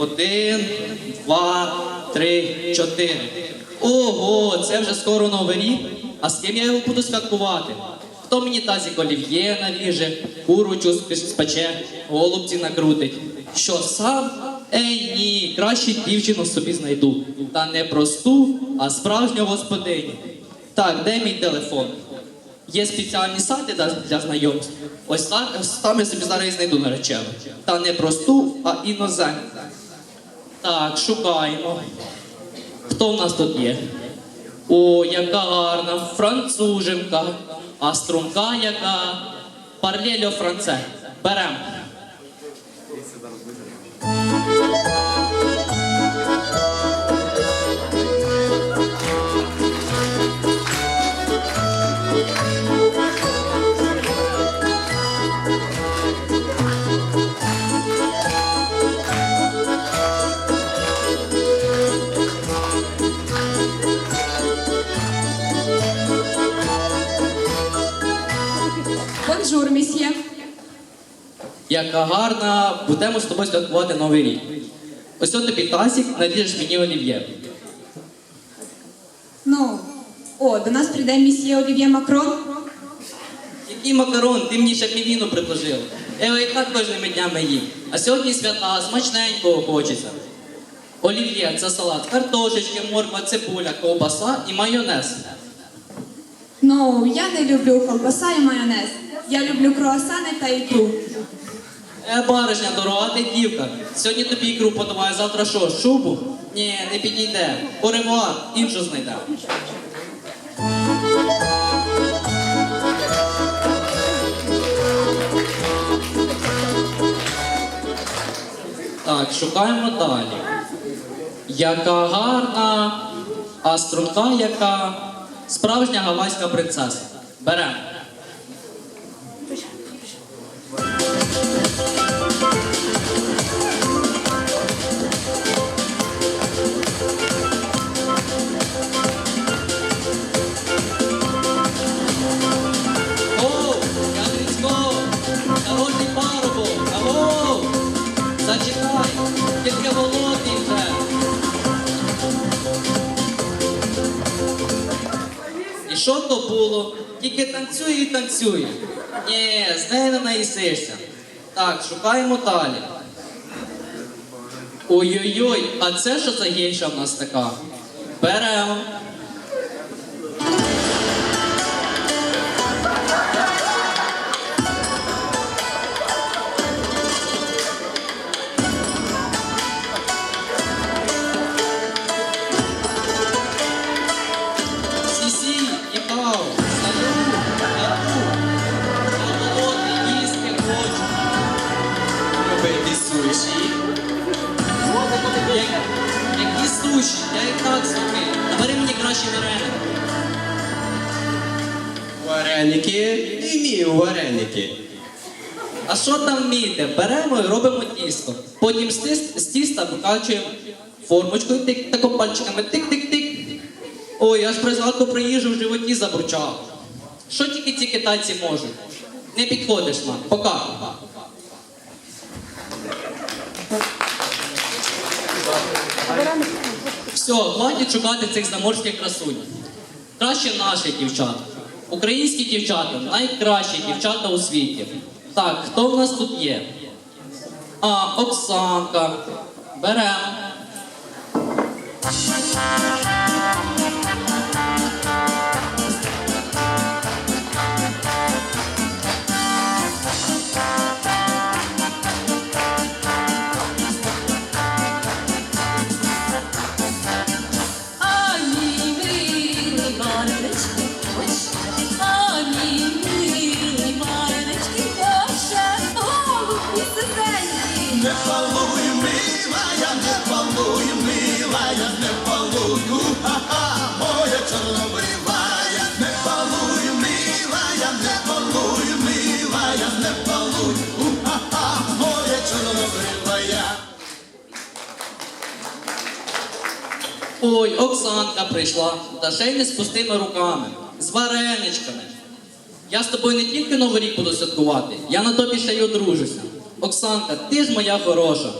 Один, два, три, чотири. Ого, це вже скоро новий рік. А з ким я його буду святкувати? Хто мені тазик олів'є наріже, курочу спече, голубці накрутить? Що сам? Ей ні, краще дівчину собі знайду. Та не просту, а справжню господиню. Так, де мій телефон? Є спеціальні сайти для, знайомств. Ось там, ось там я собі зараз знайду наречену. Та не просту, а іноземну. Так, шукаємо. Хто в нас тут є? О, яка гарна француженка, а струнка яка парлельо франце. Берем. Бонжур, місьє. Яка гарна, будемо з тобою святкувати новий рік. Ось от тобі тазик, наріжеш мені олів'є. Ну, о, до нас прийде місьє Олів'є Макрон. Який макарон, ти мені ще півіну предложив. Я його і так кожними днями їм. А сьогодні свята, смачненького хочеться. Олів'є це салат, картошечки, морква, цибуля, ковбаса і майонез. Ну, я не люблю колбаса і майонез. Я люблю круасани та ікру. Е, баришня, дорога ти дівка. Сьогодні тобі ікру подавай, завтра що, шубу? Ні, не підійде. Оревуар, іншу знайде. Так, шукаємо далі. Яка гарна, а струнка яка справжня гавайська принцеса. Беремо. Що то було? Тільки танцює і танцює. Ні, з неї не наїсишся. Так, шукаємо далі. Ой-ой-ой, а це що за гейша в нас така? Беремо. Як- Які суші? Я і так собі. Набери мені краще вареники. Вареники, не вмію вареники. А що там вмієте? Беремо і робимо тісто. Потім з, тис- з тіста викачуємо формочкою, тик, тако пальчиками тик-тик-тик. Ой, аж при згадку про їжу в животі забурчало. Що тільки ці китайці можуть? Не підходиш нам. Пока. Все, хватить шукати цих заморських красунь. Краще наші дівчата. Українські дівчата найкращі дівчата у світі. Так, хто в нас тут є? А, Оксанка. Беремо. Ой, Оксанка прийшла, та ще й не з пустими руками, з вареничками. Я з тобою не тільки Новий рік буду святкувати, я на тобі ще й одружуся. Оксанка, ти ж моя хороша.